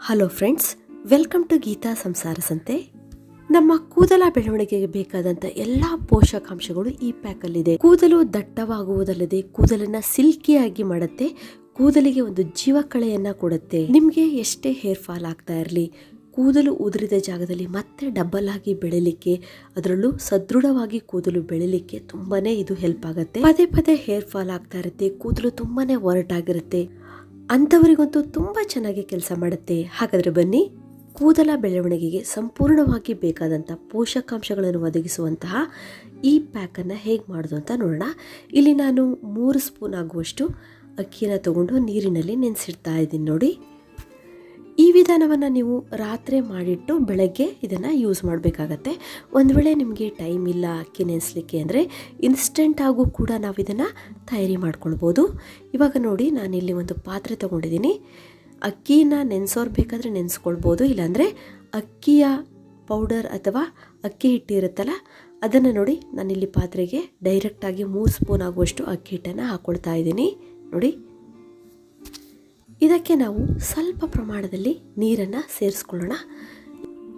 Hello friends welcome to Geetha Samsara Sante ನಮ್ಮ ಕೂದಲ ಬೆಳವಣಿಗೆಗೆ ಬೇಕಾದಂಥ ಎಲ್ಲಾ ಪೋಷಕಾಂಶಗಳು ಈ ಪ್ಯಾಕಲ್ಲಿದೆ ಕೂದಲು ದಟ್ಟವಾಗುವುದಲ್ಲದೆ ಕೂದಲನ್ನ ಸಿಲ್ಕಿಯಾಗಿ ಮಾಡುತ್ತೆ, ಕೂದಲಿಗೆ ಒಂದು ಜೀವಕಳೆಯನ್ನು ಕೊಡುತ್ತೆ. ನಿಮಗೆ ಎಷ್ಟೇ ಹೇರ್ ಫಾಲ್ ಆಗ್ತಾ ಇರಲಿ, ಕೂದಲು ಉದುರಿದ ಜಾಗದಲ್ಲಿ ಮತ್ತೆ ಡಬಲ್ ಆಗಿ ಬೆಳಿಲಿಕ್ಕೆ, ಅದರಲ್ಲೂ ಸದೃಢವಾಗಿ ಕೂದಲು ಬೆಳಿಲಿಕ್ಕೆ ತುಂಬಾನೇ ಇದು ಹೆಲ್ಪ್ ಆಗುತ್ತೆ. ಪದೇ ಪದೇ ಹೇರ್ ಫಾಲ್ ಆಗ್ತಾ ಇರುತ್ತೆ, ಕೂದಲು ತುಂಬಾನೇ ಒರಟಾಗಿರುತ್ತೆ. ಅಂಥವರಿಗಂತೂ ತುಂಬ ಚೆನ್ನಾಗಿ ಕೆಲಸ ಮಾಡುತ್ತೆ. ಹಾಗಾದರೆ ಬನ್ನಿ, ಕೂದಲ ಬೆಳವಣಿಗೆಗೆ ಸಂಪೂರ್ಣವಾಗಿ ಬೇಕಾದಂಥ ಪೋಷಕಾಂಶಗಳನ್ನು ಒದಗಿಸುವಂತಹ ಈ ಪ್ಯಾಕನ್ನು ಹೇಗೆ ಮಾಡೋದು ಅಂತ ನೋಡೋಣ. ಇಲ್ಲಿ ನಾನು ಮೂರು ಸ್ಪೂನ್ ಆಗುವಷ್ಟು ಅಕ್ಕಿಯನ್ನು ತಗೊಂಡು ನೀರಿನಲ್ಲಿ ನೆನೆಸಿಡ್ತಾ ಇದ್ದೀನಿ ನೋಡಿ. ಈ ವಿಧಾನವನ್ನು ನೀವು ರಾತ್ರಿ ಮಾಡಿಟ್ಟು ಬೆಳಗ್ಗೆ ಇದನ್ನು ಯೂಸ್ ಮಾಡಬೇಕಾಗತ್ತೆ. ಒಂದು ವೇಳೆ ನಿಮಗೆ ಟೈಮ್ ಇಲ್ಲ ಅಕ್ಕಿ ನೆನೆಸ್ಲಿಕ್ಕೆ ಅಂದರೆ ಇನ್ಸ್ಟೆಂಟ್ ಆಗೂ ಕೂಡ ನಾವು ಇದನ್ನು ತಯಾರಿ ಮಾಡ್ಕೊಳ್ಬೋದು. ಇವಾಗ ನೋಡಿ, ನಾನಿಲ್ಲಿ ಒಂದು ಪಾತ್ರೆ ತೊಗೊಂಡಿದ್ದೀನಿ ಅಕ್ಕಿನ ನೆನೆಸೋರು ಬೇಕಾದರೆ ನೆನೆಸ್ಕೊಳ್ಬೋದು, ಇಲ್ಲಾಂದರೆ ಅಕ್ಕಿಯ ಪೌಡರ್ ಅಥವಾ ಅಕ್ಕಿ ಹಿಟ್ಟಿರುತ್ತಲ್ಲ ಅದನ್ನು ನೋಡಿ ನಾನಿಲ್ಲಿ ಪಾತ್ರೆಗೆ ಡೈರೆಕ್ಟಾಗಿ ಮೂರು ಸ್ಪೂನ್ ಆಗುವಷ್ಟು ಅಕ್ಕಿ ಹಿಟ್ಟನ್ನು ಹಾಕ್ಕೊಳ್ತಾ ಇದ್ದೀನಿ ನೋಡಿ ಇದಕ್ಕೆ ನಾವು ಸ್ವಲ್ಪ ಪ್ರಮಾಣದಲ್ಲಿ ನೀರನ್ನು ಸೇರಿಸ್ಕೊಳ್ಳೋಣ.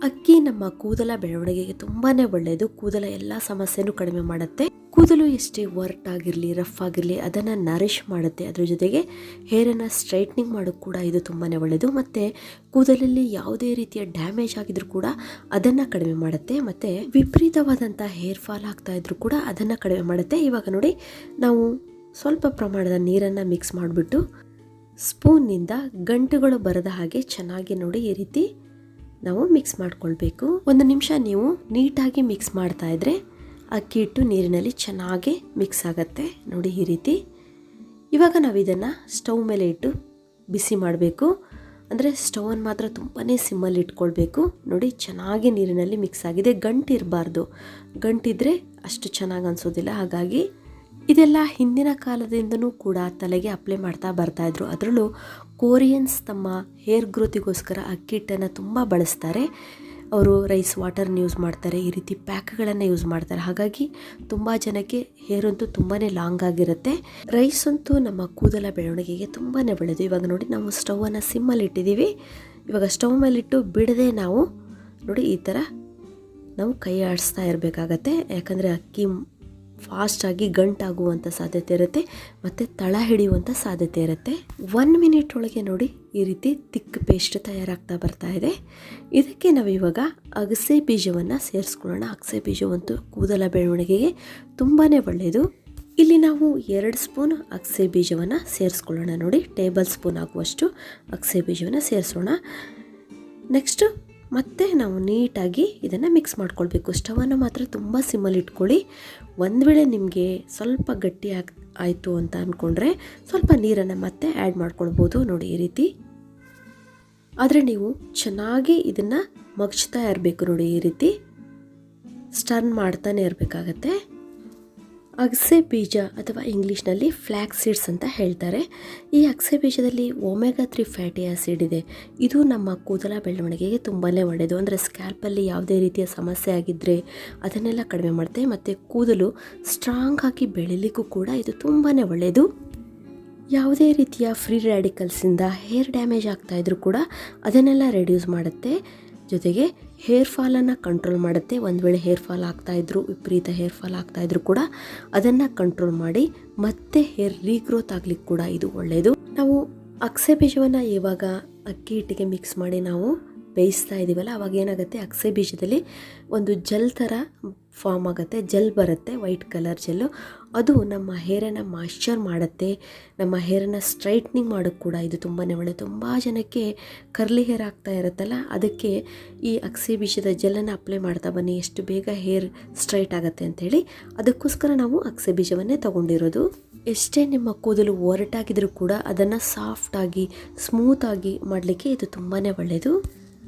ಅಕ್ಕಿ ನಮ್ಮ ಕೂದಲ ಬೆಳವಣಿಗೆಗೆ ತುಂಬಾ ಒಳ್ಳೆಯದು ಕೂದಲ ಎಲ್ಲ ಸಮಸ್ಯೆನೂ ಕಡಿಮೆ ಮಾಡುತ್ತೆ. ಕೂದಲು ಎಷ್ಟೇ ವರ್ಟ್ ಆಗಿರಲಿ, ರಫ್ ಆಗಿರಲಿ, ಅದನ್ನು ನರಿಷ್ ಮಾಡುತ್ತೆ. ಅದ್ರ ಜೊತೆಗೆ ಹೇರನ್ನು ಸ್ಟ್ರೈಟ್ನಿಂಗ್ ಮಾಡೋಕ್ಕೆ ಕೂಡ ಇದು ತುಂಬಾ ಒಳ್ಳೆಯದು ಮತ್ತು ಕೂದಲಲ್ಲಿ ಯಾವುದೇ ರೀತಿಯ ಡ್ಯಾಮೇಜ್ ಆಗಿದ್ರೂ ಕೂಡ ಅದನ್ನು ಕಡಿಮೆ ಮಾಡುತ್ತೆ. ಮತ್ತು ವಿಪರೀತವಾದಂಥ ಹೇರ್ ಫಾಲ್ ಆಗ್ತಾ ಇದ್ರೂ ಕೂಡ ಅದನ್ನು ಕಡಿಮೆ ಮಾಡುತ್ತೆ. ಇವಾಗ ನೋಡಿ, ನಾವು ಸ್ವಲ್ಪ ಪ್ರಮಾಣದ ನೀರನ್ನು ಮಿಕ್ಸ್ ಮಾಡಿಬಿಟ್ಟು ಸ್ಪೂನ್ನಿಂದ ಗಂಟುಗಳು ಬರದ ಹಾಗೆ ಚೆನ್ನಾಗಿ ನೋಡಿ ಈ ರೀತಿ ನಾವು ಮಿಕ್ಸ್ ಮಾಡ್ಕೊಳ್ಬೇಕು. ಒಂದು ನಿಮಿಷ ನೀವು ನೀಟಾಗಿ ಮಿಕ್ಸ್ ಮಾಡ್ತಾ ಇದ್ರೆ ಅಕ್ಕಿ ಇಟ್ಟು ನೀರಿನಲ್ಲಿ ಚೆನ್ನಾಗಿ ಮಿಕ್ಸ್ ಆಗುತ್ತೆ. ನೋಡಿ ಈ ರೀತಿ. ಇವಾಗ ನಾವು ಇದನ್ನು ಸ್ಟವ್ ಮೇಲೆ ಇಟ್ಟು ಬಿಸಿ ಮಾಡಬೇಕು. ಅಂದರೆ ಸ್ಟವನ್ನು ಮಾತ್ರ ತುಂಬಾ ಸಿಮ್ಮಲ್ಲಿ ಇಟ್ಕೊಳ್ಬೇಕು. ನೋಡಿ ಚೆನ್ನಾಗಿ ನೀರಿನಲ್ಲಿ ಮಿಕ್ಸ್ ಆಗಿದೆ. ಗಂಟು ಇರಬಾರ್ದು. ಗಂಟಿದ್ರೆ ಅಷ್ಟು ಚೆನ್ನಾಗಿ ಅನಿಸೋದಿಲ್ಲ. ಹಾಗಾಗಿ ಇದೆಲ್ಲ ಹಿಂದಿನ ಕಾಲದಿಂದನೂ ಕೂಡ ತಲೆಗೆ ಅಪ್ಲೈ ಮಾಡ್ತಾ ಬರ್ತಾಯಿದ್ರು ಅದರಲ್ಲೂ ಕೋರಿಯನ್ಸ್ ತಮ್ಮ ಹೇರ್ ಗ್ರೋತಿಗೋಸ್ಕರ ಅಕ್ಕಿಟ್ಟನ್ನು ತುಂಬ ಬಳಸ್ತಾರೆ. ಅವರು ರೈಸ್ ವಾಟರ್ನ ಯೂಸ್ ಮಾಡ್ತಾರೆ, ಈ ರೀತಿ ಪ್ಯಾಕ್ಗಳನ್ನು ಯೂಸ್ ಮಾಡ್ತಾರೆ. ಹಾಗಾಗಿ ತುಂಬ ಜನಕ್ಕೆ ಹೇರ್ ಅಂತೂ ತುಂಬಾ ಲಾಂಗ್ ಆಗಿರುತ್ತೆ. ರೈಸ್ ಅಂತೂ ನಮ್ಮ ಕೂದಲ ಬೆಳವಣಿಗೆಗೆ ತುಂಬಾ ಬೆಳೆದು ಇವಾಗ ನೋಡಿ ನಾವು ಸ್ಟವನ್ನು ಸಿಮ್ಮಲ್ಲಿ ಇಟ್ಟಿದ್ದೀವಿ. ಇವಾಗ ಸ್ಟವ್ ಮೇಲಿಟ್ಟು ಬಿಡದೆ ನಾವು ನೋಡಿ ಈ ಥರ ನಾವು ಕೈ ಆಡಿಸ್ತಾ ಇರಬೇಕಾಗತ್ತೆ. ಯಾಕಂದರೆ ಅಕ್ಕಿ ಫಾಸ್ಟಾಗಿ ಗಂಟಾಗುವಂಥ ಸಾಧ್ಯತೆ ಇರುತ್ತೆ, ಮತ್ತು ತಳ ಹಿಡಿಯುವಂಥ ಸಾಧ್ಯತೆ ಇರುತ್ತೆ. ಒನ್ ಮಿನಿಟ್ ಒಳಗೆ ನೋಡಿ ಈ ರೀತಿ ತಿಕ್ ಪೇಸ್ಟ್ ತಯಾರಾಗ್ತಾ ಬರ್ತಾ ಇದೆ. ಇದಕ್ಕೆ ನಾವು ಇವಾಗ ಅಗಸೆ ಬೀಜವನ್ನು ಸೇರಿಸ್ಕೊಳ್ಳೋಣ. ಅಗಸೆ ಬೀಜವಂತೂ ಕೂದಲ ಬೆಳವಣಿಗೆಗೆ ತುಂಬಾ ಒಳ್ಳೆಯದು. ಇಲ್ಲಿ ನಾವು ಎರಡು ಸ್ಪೂನ್ ಅಗಸೆ ಬೀಜವನ್ನು ಸೇರಿಸ್ಕೊಳ್ಳೋಣ ನೋಡಿ. ಟೇಬಲ್ ಸ್ಪೂನ್ ಆಗುವಷ್ಟು ಅಗಸೆ ಬೀಜವನ್ನು ಸೇರಿಸೋಣ. ನೆಕ್ಸ್ಟು ಮತ್ತೆ ನಾವು ನೀಟಾಗಿ ಇದನ್ನು ಮಿಕ್ಸ್ ಮಾಡ್ಕೊಳ್ಬೇಕು. ಸ್ಟವನ್ನು ಮಾತ್ರ ತುಂಬ ಸಿಮ್ಮಲ್ಲಿ ಇಟ್ಕೊಳ್ಳಿ. ಒಂದು ವೇಳೆ ನಿಮಗೆ ಸ್ವಲ್ಪ ಗಟ್ಟಿ ಆಗ್, ಆಯಿತು ಅಂತ ಅಂದ್ಕೊಂಡ್ರೆ ಸ್ವಲ್ಪ ನೀರನ್ನು ಮತ್ತೆ ಆ್ಯಡ್ ಮಾಡ್ಕೊಳ್ಬೋದು. ನೋಡಿ, ಈ ರೀತಿ. ಆದರೆ ನೀವು ಚೆನ್ನಾಗಿ ಇದನ್ನು ಮಗ್ಚ್ತಾ ಇರಬೇಕು. ನೋಡಿ, ಈ ರೀತಿ. ಸ್ಟರ್ನ್ ಮಾಡ್ತಾನೆ ಇರಬೇಕಾಗತ್ತೆ. ಅಗಸೆ ಬೀಜ ಅಥವಾ ಇಂಗ್ಲೀಷ್ನಲ್ಲಿ ಫ್ಲ್ಯಾಕ್ ಸೀಡ್ಸ್ ಅಂತ ಹೇಳ್ತಾರೆ. ಈ ಅಗಸೆ ಬೀಜದಲ್ಲಿ ಒಮೆಗಾ ತ್ರೀ ಫ್ಯಾಟಿ ಆ್ಯಸಿಡ್ ಇದೆ. ಇದು ನಮ್ಮ ಕೂದಲ ಬೆಳವಣಿಗೆಗೆ ತುಂಬಾ ಒಳ್ಳೆಯದು. ಅಂದರೆ ಸ್ಕ್ಯಾಲ್ಪಲ್ಲಿ ಯಾವುದೇ ರೀತಿಯ ಸಮಸ್ಯೆ ಆಗಿದ್ದರೆ ಅದನ್ನೆಲ್ಲ ಕಡಿಮೆ ಮಾಡುತ್ತೆ. ಮತ್ತು ಕೂದಲು ಸ್ಟ್ರಾಂಗ್ ಆಗಿ ಬೆಳಿಲಿಕ್ಕೂ ಕೂಡ ಇದು ತುಂಬಾ ಒಳ್ಳೆಯದು. ಯಾವುದೇ ರೀತಿಯ ಫ್ರೀ ರ್ಯಾಡಿಕಲ್ಸಿಂದ ಹೇರ್ ಡ್ಯಾಮೇಜ್ ಆಗ್ತಾಯಿದ್ರು ಕೂಡ ಅದನ್ನೆಲ್ಲ ರೆಡ್ಯೂಸ್ ಮಾಡುತ್ತೆ. ಜೊತೆಗೆ ಹೇರ್ ಫಾಲನ್ನು ಕಂಟ್ರೋಲ್ ಮಾಡುತ್ತೆ. ಒಂದು ವೇಳೆ ಹೇರ್ ಫಾಲ್ ಆಗ್ತಾಯಿದ್ರು ವಿಪರೀತ ಹೇರ್ ಫಾಲ್ ಆಗ್ತಾಯಿದ್ರು ಕೂಡ ಅದನ್ನು ಕಂಟ್ರೋಲ್ ಮಾಡಿ ಮತ್ತೆ ಹೇರ್ ರೀಗ್ರೋತ್ ಆಗ್ಲಿಕ್ಕೆ ಕೂಡ ಇದು ಒಳ್ಳೆಯದು ನಾವು ಅಕ್ಸೆ ಬೀಜವನ್ನು ಇವಾಗ ಅಕ್ಕಿ ಹಿಟ್ಟಿಗೆ ಮಿಕ್ಸ್ ಮಾಡಿ ನಾವು ಬೇಯಿಸ್ತಾ ಇದ್ದೀವಲ್ಲ ಅವಾಗ ಏನಾಗುತ್ತೆ? ಅಕ್ಸೆ ಬೀಜದಲ್ಲಿ ಒಂದು ಜೆಲ್ ಥರ ಫಾರ್ಮ್ ಆಗುತ್ತೆ. ಜೆಲ್ ಬರುತ್ತೆ, ವೈಟ್ ಕಲರ್ ಜೆಲ್ಲು. ಅದು ನಮ್ಮ ಹೇರನ್ನು ಮಾಯ್ಶ್ಚರ್ ಮಾಡುತ್ತೆ, ನಮ್ಮ ಹೇರನ್ನು ಸ್ಟ್ರೈಟ್ನಿಂಗ್ ಮಾಡೋಕ್ಕೆ ಕೂಡ ಇದು ತುಂಬಾ ಒಳ್ಳೆ. ತುಂಬ ಜನಕ್ಕೆ ಕರ್ಲಿ ಹೇರ್ ಆಗ್ತಾ ಇರುತ್ತಲ್ಲ, ಅದಕ್ಕೆ ಈ ಅಕ್ಸಿ ಬೀಜದ ಜೆಲ್ಲನ್ನು ಅಪ್ಲೈ ಮಾಡ್ತಾ ಬನ್ನಿ, ಎಷ್ಟು ಬೇಗ ಹೇರ್ ಸ್ಟ್ರೈಟ್ ಆಗುತ್ತೆ ಅಂಥೇಳಿ ಅದಕ್ಕೋಸ್ಕರ ನಾವು ಅಕ್ಸೆ ಬೀಜವನ್ನೇ ತಗೊಂಡಿರೋದು. ಎಷ್ಟೇ ನಿಮ್ಮ ಕೂದಲು ಒರಟಾಗಿದ್ರೂ ಕೂಡ ಅದನ್ನು ಸಾಫ್ಟಾಗಿ ಸ್ಮೂತಾಗಿ ಮಾಡಲಿಕ್ಕೆ ಇದು ತುಂಬಾ ಒಳ್ಳೆಯದು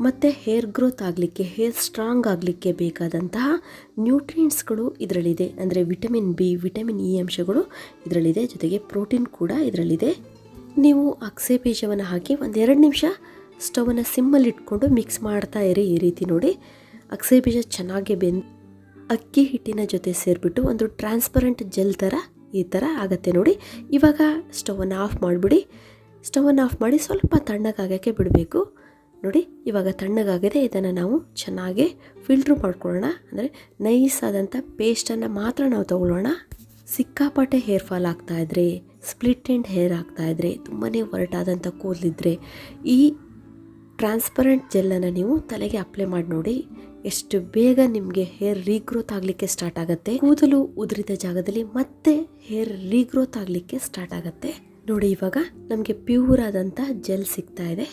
ಮತ್ತು ಹೇರ್ ಗ್ರೋತ್ ಆಗಲಿಕ್ಕೆ ಹೇರ್ ಸ್ಟ್ರಾಂಗ್ ಆಗಲಿಕ್ಕೆ ಬೇಕಾದಂತಹ ನ್ಯೂಟ್ರಿಯೆಂಟ್ಸ್ಗಳು ಇದರಲ್ಲಿದೆ. ಅಂದರೆ ವಿಟಮಿನ್ ಬಿ ವಿಟಮಿನ್ ಇ ಅಂಶಗಳು ಇದರಲ್ಲಿದೆ. ಜೊತೆಗೆ ಪ್ರೋಟೀನ್ ಕೂಡ ಇದರಲ್ಲಿದೆ. ನೀವು ಅಕ್ಸೆ ಬೀಜವನ್ನು ಹಾಕಿ ಒಂದೆರಡು ನಿಮಿಷ ಸ್ಟವನ್ನು ಸಿಮ್ಮಲ್ಲಿ ಇಟ್ಕೊಂಡು ಮಿಕ್ಸ್ ಮಾಡ್ತಾ ಇರಿ ಈ ರೀತಿ ನೋಡಿ. ಅಕ್ಸೆ ಬೀಜ ಚೆನ್ನಾಗಿ ಬೆಂದು ಅಕ್ಕಿ ಹಿಟ್ಟಿನ ಜೊತೆ ಸೇರಿಬಿಟ್ಟು ಒಂದು ಟ್ರಾನ್ಸ್ಪರೆಂಟ್ ಜೆಲ್ ಥರ ಈ ಥರ ಆಗುತ್ತೆ ನೋಡಿ. ಇವಾಗ ಸ್ಟವನ್ನು ಆಫ್ ಮಾಡಿಬಿಡಿ. ಸ್ಟವನ್ನು ಆಫ್ ಮಾಡಿ ಸ್ವಲ್ಪ ತಣ್ಣಗಾಗೋಕ್ಕೆ ಬಿಡಬೇಕು. ನೋಡಿ, ಇವಾಗ ತಣ್ಣಗಾಗಿದೆ, ಇದನ್ನು ನಾವು ಚೆನ್ನಾಗಿ ಫಿಲ್ಟ್ರ್ ಮಾಡ್ಕೊಳ್ಳೋಣ. ಅಂದರೆ ನೈಸ್ ಆದಂಥ ಪೇಸ್ಟನ್ನು ಮಾತ್ರ ನಾವು ತಗೊಳ್ಳೋಣ. ಸಿಕ್ಕಾಪಟ್ಟೆ ಹೇರ್ ಫಾಲ್ ಆಗ್ತಾ ಇದ್ರೆ ಸ್ಪ್ಲಿಟ್ ಎಂಡ್ ಹೇರ್ ಆಗ್ತಾ ಇದ್ರೆ ತುಂಬಾ ಒರಟಾದಂಥ ಕೂದಲಿದ್ರೆ, ಈ ಟ್ರಾನ್ಸ್ಪರೆಂಟ್ ಜೆಲ್ಲನ್ನು ನೀವು ತಲೆಗೆ ಅಪ್ಲೈ ಮಾಡಿ ನೋಡಿ, ಎಷ್ಟು ಬೇಗ ನಿಮಗೆ ಹೇರ್ ರೀಗ್ರೋತ್ ಆಗಲಿಕ್ಕೆ ಸ್ಟಾರ್ಟ್ ಆಗುತ್ತೆ. ಕೂದಲು ಉದುರಿದ ಜಾಗದಲ್ಲಿ ಮತ್ತೆ ಹೇರ್ ರೀಗ್ರೋತ್ ಆಗಲಿಕ್ಕೆ ಸ್ಟಾರ್ಟ್ ಆಗುತ್ತೆ. ನೋಡಿ, ಇವಾಗ ನಮಗೆ ಪ್ಯೂರ್ ಆದಂಥ ಜೆಲ್ ಸಿಗ್ತಾ ಇದೆ.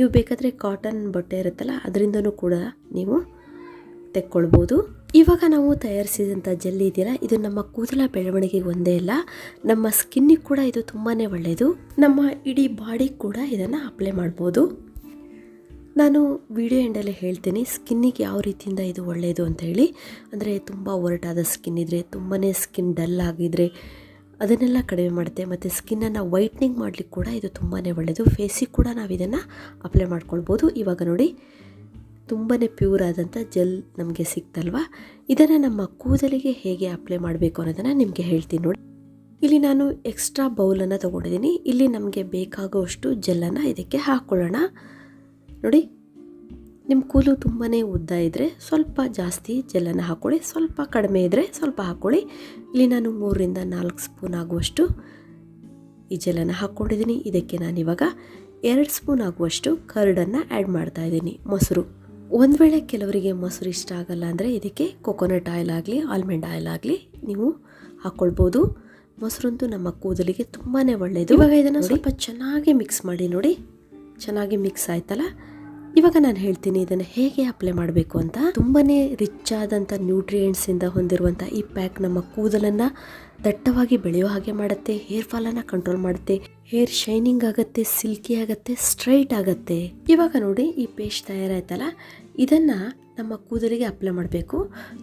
ನೀವು ಬೇಕಾದರೆ ಕಾಟನ್ ಬಟ್ಟೆ ಇರುತ್ತಲ್ಲ, ಅದರಿಂದನೂ ಕೂಡ ನೀವು ತೆಕ್ಕೊಳ್ಬೋದು. ಇವಾಗ ನಾವು ತಯಾರಿಸಿದಂಥ ಜೆಲ್ಲಿ ಇದೆಯಲ್ಲ, ಇದು ನಮ್ಮ ಕೂದಲ ಬೆಳವಣಿಗೆಗೆ ಒಂದೇ ಇಲ್ಲ ನಮ್ಮ ಸ್ಕಿನ್ನಿಗೆ ಕೂಡ ಇದು ತುಂಬಾ ಒಳ್ಳೆಯದು ನಮ್ಮ ಇಡೀ ಬಾಡಿ ಕೂಡ ಇದನ್ನು ಅಪ್ಲೈ ಮಾಡ್ಬೋದು. ನಾನು ವಿಡಿಯೋ ಎಂಡಲ್ಲಿ ಹೇಳ್ತೀನಿ ಸ್ಕಿನ್ನಿಗೆ ಯಾವ ರೀತಿಯಿಂದ ಇದು ಒಳ್ಳೆಯದು ಅಂತ ಹೇಳಿ. ಅಂದರೆ ತುಂಬ ಒರಟಾದ ಸ್ಕಿನ್ ಇದ್ದರೆ ತುಂಬಾ ಸ್ಕಿನ್ ಡಲ್ ಆಗಿದ್ರೆ ಅದನ್ನೆಲ್ಲ ಕಡಿಮೆ ಮಾಡುತ್ತೆ. ಮತ್ತು ಸ್ಕಿನ್ನನ್ನು ವೈಟ್ನಿಂಗ್ ಮಾಡಲಿಕ್ಕೆ ಕೂಡ ಇದು ತುಂಬಾ ಒಳ್ಳೆಯದು ಫೇಸಿಗೆ ಕೂಡ ನಾವು ಇದನ್ನು ಅಪ್ಲೈ ಮಾಡ್ಕೊಳ್ಬೋದು. ಇವಾಗ ನೋಡಿ ತುಂಬಾ ಪ್ಯೂರ್ ಆದಂಥ ಜೆಲ್ ನಮಗೆ ಸಿಕ್ತಲ್ವಾ? ಇದನ್ನು ನಮ್ಮ ಕೂದಲಿಗೆ ಹೇಗೆ ಅಪ್ಲೈ ಮಾಡಬೇಕು ಅನ್ನೋದನ್ನು ನಿಮಗೆ ಹೇಳ್ತೀನಿ ನೋಡಿ. ಇಲ್ಲಿ ನಾನು ಎಕ್ಸ್ಟ್ರಾ ಬೌಲನ್ನು ತೊಗೊಂಡಿದ್ದೀನಿ. ಇಲ್ಲಿ ನಮಗೆ ಬೇಕಾಗುವಷ್ಟು ಜೆಲ್ಲನ್ನು ಇದಕ್ಕೆ ಹಾಕ್ಕೊಳ್ಳೋಣ ನೋಡಿ ನಿಮ್ಮ ಕೂದಲು ತುಂಬಾ ಉದ್ದ ಇದ್ದರೆ ಸ್ವಲ್ಪ ಜಾಸ್ತಿ ಜೆಲ್ಲನ್ನು ಹಾಕ್ಕೊಳ್ಳಿ ಸ್ವಲ್ಪ ಕಡಿಮೆ ಇದ್ದರೆ ಸ್ವಲ್ಪ ಹಾಕ್ಕೊಳ್ಳಿ. ಇಲ್ಲಿ ನಾನು ಮೂರರಿಂದ ನಾಲ್ಕು ಸ್ಪೂನ್ ಆಗುವಷ್ಟು ಈ ಜೆಲ್ಲನ್ನು ಹಾಕ್ಕೊಂಡಿದ್ದೀನಿ. ಇದಕ್ಕೆ ನಾನಿವಾಗ ಎರಡು ಸ್ಪೂನ್ ಆಗುವಷ್ಟು ಕರ್ಡನ್ನು ಆ್ಯಡ್ ಮಾಡ್ತಾ ಇದ್ದೀನಿ. ಮೊಸರು. ಒಂದು ವೇಳೆ ಕೆಲವರಿಗೆ ಮೊಸರು ಇಷ್ಟ ಆಗಲ್ಲ ಅಂದರೆ ಇದಕ್ಕೆ ಕೊಕೊನಟ್ ಆಯಿಲ್ ಆಗಲಿ ಆಲ್ಮಂಡ್ ಆಯಿಲ್ ಆಗಲಿ ನೀವು ಹಾಕ್ಕೊಳ್ಬೋದು. ಮೊಸರಂತೂ ನಮ್ಮ ಕೂದಲಿಗೆ ತುಂಬಾ ಒಳ್ಳೆಯದು ಇವಾಗ ಇದನ್ನು ಸ್ವಲ್ಪ ಚೆನ್ನಾಗಿ ಮಿಕ್ಸ್ ಮಾಡಿ ನೋಡಿ. ಚೆನ್ನಾಗಿ ಮಿಕ್ಸ್ ಆಯ್ತಲ್ಲ? ಇವಾಗ ನಾನು ಹೇಳ್ತೀನಿ, ಇದನ್ನು ಹೇಗೆ ಅಪ್ಲೈ ಮಾಡಬೇಕು ಅಂತ ತುಂಬಾನೇ ರಿಚ್ ಆದಂಥ ನ್ಯೂಟ್ರಿಯೆಂಟ್ಸ್ ಇಂದ ಹೊಂದಿರುವಂಥ ಈ ಪ್ಯಾಕ್ ನಮ್ಮ ಕೂದಲನ್ನ ದಟ್ಟವಾಗಿ ಬೆಳೆಯೋ ಹಾಗೆ ಮಾಡುತ್ತೆ ಹೇರ್ ಫಾಲನ್ನು ಕಂಟ್ರೋಲ್ ಮಾಡುತ್ತೆ ಹೇರ್ ಶೈನಿಂಗ್ ಆಗುತ್ತೆ ಸಿಲ್ಕಿ ಆಗುತ್ತೆ ಸ್ಟ್ರೈಟ್ ಆಗುತ್ತೆ. ಇವಾಗ ನೋಡಿ ಈ ಪೇಸ್ಟ್ ತಯಾರಾಯ್ತಲ್ಲ, ಇದನ್ನ ನಮ್ಮ ಕೂದಲಿಗೆ ಅಪ್ಲೈ ಮಾಡಬೇಕು.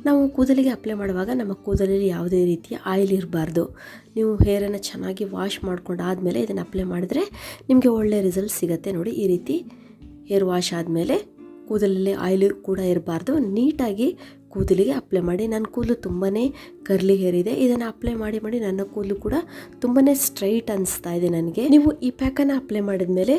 ನಾವು ಕೂದಲಿಗೆ ಅಪ್ಲೈ ಮಾಡುವಾಗ ನಮ್ಮ ಕೂದಲಲ್ಲಿ ಯಾವುದೇ ರೀತಿಯ ಆಯಿಲ್ ಇರಬಾರ್ದು. ನೀವು ಹೇರನ್ನು ಚೆನ್ನಾಗಿ ವಾಶ್ ಮಾಡ್ಕೊಂಡು ಆದಮೇಲೆ ಇದನ್ನು ಅಪ್ಲೈ ಮಾಡಿದ್ರೆ ನಿಮಗೆ ಒಳ್ಳೆ ರಿಸಲ್ಟ್ ಸಿಗುತ್ತೆ ನೋಡಿ ಈ ರೀತಿ. ಹೇರ್ ವಾಶ್ ಆದಮೇಲೆ ಕೂದಲಲ್ಲಿ ಆಯಿಲ್ ಕೂಡ ಇರಬಾರ್ದು. ನೀಟಾಗಿ ಕೂದಲಿಗೆ ಅಪ್ಲೈ ಮಾಡಿ. ನನ್ನ ಕೂದಲು ತುಂಬಾ ಕರ್ಲಿ ಹೇರ್ ಇದೆ. ಇದನ್ನು ಅಪ್ಲೈ ಮಾಡಿ ಮಾಡಿ ನನ್ನ ಕೂದಲು ಕೂಡ ತುಂಬಾ ಸ್ಟ್ರೈಟ್ ಅನಿಸ್ತಾ ಇದೆ ನನಗೆ. ನೀವು ಈ ಪ್ಯಾಕನ್ನು ಅಪ್ಲೈ ಮಾಡಿದ ಮೇಲೆ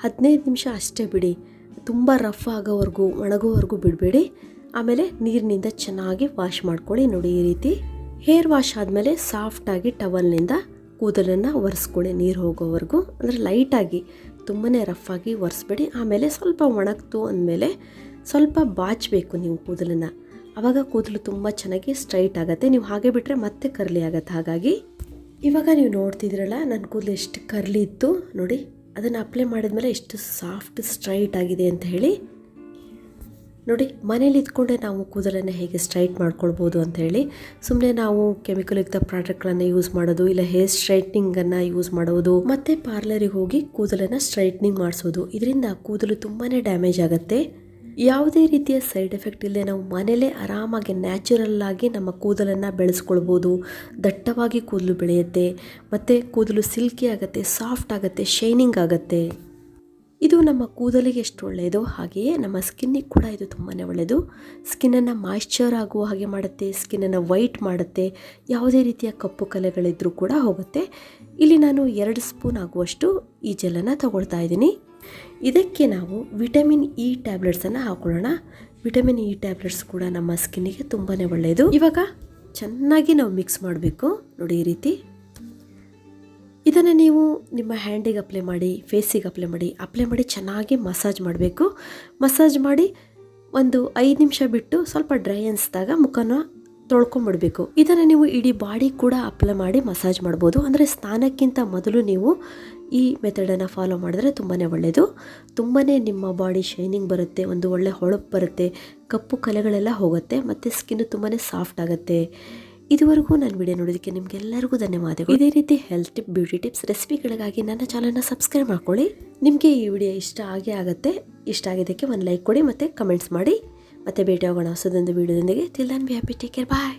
ಹದಿನೈದು ನಿಮಿಷ ಅಷ್ಟೇ ಬಿಡಿ. ತುಂಬ ರಫ್ ಆಗೋವರೆಗೂ, ಒಣಗೋವರೆಗೂ ಬಿಡಬೇಡಿ. ಆಮೇಲೆ ನೀರಿನಿಂದ ಚೆನ್ನಾಗಿ ವಾಶ್ ಮಾಡ್ಕೊಳ್ಳಿ ನೋಡಿ ಈ ರೀತಿ. ಹೇರ್ ವಾಶ್ ಆದಮೇಲೆ ಸಾಫ್ಟಾಗಿ ಟವಲ್ನಿಂದ ಕೂದಲನ್ನು ಒರೆಸ್ಕೊಳ್ಳಿ ನೀರು ಹೋಗೋವರೆಗೂ. ಅಂದರೆ ಲೈಟಾಗಿ ತುಂಬಾ ರಫ್ ಆಗಿ ಒರೆಸ್ಬೇಡಿ. ಆಮೇಲೆ ಸ್ವಲ್ಪ ಒಣಗ್ತು ಅಂದಮೇಲೆ ಸ್ವಲ್ಪ ಬಾಚಬೇಕು ನೀವು ಕೂದಲನ್ನು. ಆವಾಗ ಕೂದಲು ತುಂಬ ಚೆನ್ನಾಗಿ ಸ್ಟ್ರೈಟ್ ಆಗುತ್ತೆ. ನೀವು ಹಾಗೆ ಬಿಟ್ಟರೆ ಮತ್ತೆ ಕರ್ಲಿ ಆಗುತ್ತೆ. ಹಾಗಾಗಿ ಇವಾಗ ನೀವು ನೋಡ್ತಿದ್ದೀರಲ್ಲ ನನ್ನ ಕೂದಲು ಎಷ್ಟು ಕರ್ಲಿ ಇತ್ತು. ನೋಡಿ, ಅದನ್ನು ಅಪ್ಲೈ ಮಾಡಿದ್ಮೇಲೆ ಎಷ್ಟು ಸಾಫ್ಟ್ ಸ್ಟ್ರೈಟ್ ಆಗಿದೆ ಅಂತ ಹೇಳಿ. ನೋಡಿ, ಮನೇಲಿ ಇದ್ಕೊಂಡೆ ನಾವು ಕೂದಲನ್ನು ಹೇಗೆ ಸ್ಟ್ರೈಟ್ ಮಾಡ್ಕೊಳ್ಬೋದು ಅಂತ ಸುಮ್ಮನೆ ನಾವು ಕೆಮಿಕಲ್ ಯುಕ್ತ ಪ್ರಾಡಕ್ಟ್ಗಳನ್ನು ಯೂಸ್ ಮಾಡೋದು, ಇಲ್ಲ ಹೇರ್ ಸ್ಟ್ರೈಟ್ನಿಂಗನ್ನು ಯೂಸ್ ಮಾಡೋದು, ಮತ್ತೆ ಪಾರ್ಲರಿಗೆ ಹೋಗಿ ಕೂದಲನ್ನು ಸ್ಟ್ರೈಟ್ನಿಂಗ್ ಮಾಡಿಸೋದು. ಇದರಿಂದ ಕೂದಲು ತುಂಬಾ ಡ್ಯಾಮೇಜ್ ಆಗುತ್ತೆ. ಯಾವುದೇ ರೀತಿಯ ಸೈಡ್ ಎಫೆಕ್ಟ್ ಇಲ್ಲದೆ ನಾವು ಮನೇಲೇ ಆರಾಮಾಗಿ ನ್ಯಾಚುರಲ್ ಆಗಿ ನಮ್ಮ ಕೂದಲನ್ನು ಬೆಳೆಸ್ಕೊಳ್ಬೋದು. ದಟ್ಟವಾಗಿ ಕೂದಲು ಬೆಳೆಯುತ್ತೆ, ಮತ್ತು ಕೂದಲು ಸಿಲ್ಕಿ ಆಗುತ್ತೆ ಸಾಫ್ಟ್ ಆಗುತ್ತೆ ಶೈನಿಂಗ್ ಆಗುತ್ತೆ. ಇದು ನಮ್ಮ ಕೂದಲಿಗೆ ಎಷ್ಟು ಒಳ್ಳೆಯದು ಹಾಗೆಯೇ ನಮ್ಮ ಸ್ಕಿನ್ನಿಗೆ ಕೂಡ ಇದು ತುಂಬಾ ಒಳ್ಳೆಯದು. ಸ್ಕಿನ್ನನ್ನು ಮಾಯ್ಶ್ಚರ್ ಆಗುವ ಹಾಗೆ ಮಾಡುತ್ತೆ ಸ್ಕಿನ್ನನ್ನು ವೈಟ್ ಮಾಡುತ್ತೆ, ಯಾವುದೇ ರೀತಿಯ ಕಪ್ಪು ಕಲೆಗಳಿದ್ರೂ ಕೂಡ ಹೋಗುತ್ತೆ. ಇಲ್ಲಿ ನಾನು ಎರಡು ಸ್ಪೂನ್ ಆಗುವಷ್ಟು ಈ ಜೆಲ್ಲನ್ನು ತಗೊಳ್ತಾ ಇದ್ದೀನಿ. ಇದಕ್ಕೆ ನಾವು ವಿಟಮಿನ್ ಇ ಟ್ಯಾಬ್ಲೆಟ್ಸನ್ನು ಹಾಕೊಳ್ಳೋಣ. ವಿಟಮಿನ್ ಇ ಟ್ಯಾಬ್ಲೆಟ್ಸ್ ಕೂಡ ನಮ್ಮ ಸ್ಕಿನ್ನಿಗೆ ತುಂಬಾ ಒಳ್ಳೆಯದು. ಇವಾಗ ಚೆನ್ನಾಗಿ ನಾವು ಮಿಕ್ಸ್ ಮಾಡಬೇಕು. ನೋಡಿ ಈ ರೀತಿ. ಇದನ್ನು ನೀವು ನಿಮ್ಮ ಹ್ಯಾಂಡಿಗೆ ಅಪ್ಲೈ ಮಾಡಿ ಫೇಸಿಗೆ ಅಪ್ಲೈ ಮಾಡಿ ಅಪ್ಲೈ ಮಾಡಿ ಚೆನ್ನಾಗಿ ಮಸಾಜ್ ಮಾಡಬೇಕು. ಮಸಾಜ್ ಮಾಡಿ ಒಂದು ಐದು ನಿಮಿಷ ಬಿಟ್ಟು ಸ್ವಲ್ಪ ಡ್ರೈ ಅನಿಸಿದಾಗ ಮುಖನ ತೊಳ್ಕೊಂಬಿಡಬೇಕು. ಇದನ್ನು ನೀವು ಇಡೀ ಬಾಡಿ ಕೂಡ ಅಪ್ಲೈ ಮಾಡಿ ಮಸಾಜ್ ಮಾಡ್ಬೋದು. ಅಂದರೆ ಸ್ನಾನಕ್ಕಿಂತ ಮೊದಲು ನೀವು ಈ ಮೆಥಡನ್ನು ಫಾಲೋ ಮಾಡಿದ್ರೆ ತುಂಬಾ ಒಳ್ಳೆಯದು ತುಂಬಾ ನಿಮ್ಮ ಬಾಡಿ ಶೈನಿಂಗ್ ಬರುತ್ತೆ, ಒಂದು ಒಳ್ಳೆ ಹೊಳಪು ಬರುತ್ತೆ, ಕಪ್ಪು ಕಲೆಗಳೆಲ್ಲ ಹೋಗುತ್ತೆ, ಮತ್ತು ಸ್ಕಿನ್ ತುಂಬಾ ಸಾಫ್ಟ್ ಆಗುತ್ತೆ. ಇದುವರೆಗೂ ನಾನು ವಿಡಿಯೋ ನೋಡೋದಕ್ಕೆ ನಿಮಗೆಲ್ಲರಿಗೂ ಧನ್ಯವಾದಗಳು. ಇದೇ ರೀತಿ ಹೆಲ್ತ್ ಟಿಪ್ ಬ್ಯೂಟಿ ಟಿಪ್ಸ್ ರೆಸಿಪಿಗಳಿಗಾಗಿ ನನ್ನ ಚಾನಲ್ನ ಸಬ್ಸ್ಕ್ರೈಬ್ ಮಾಡ್ಕೊಳ್ಳಿ. ನಿಮಗೆ ಈ ವಿಡಿಯೋ ಇಷ್ಟ ಆಗೇ ಆಗುತ್ತೆ. ಇಷ್ಟ ಆಗಿದ್ದಕ್ಕೆ ಒಂದು ಲೈಕ್ ಕೊಡಿ ಮತ್ತು ಕಮೆಂಟ್ಸ್ ಮಾಡಿ. ಮತ್ತೆ ಭೇಟಿ ಹೊಸದೊಂದು ವಿಡಿಯೋದೊಂದಿಗೆ till be happy take care bye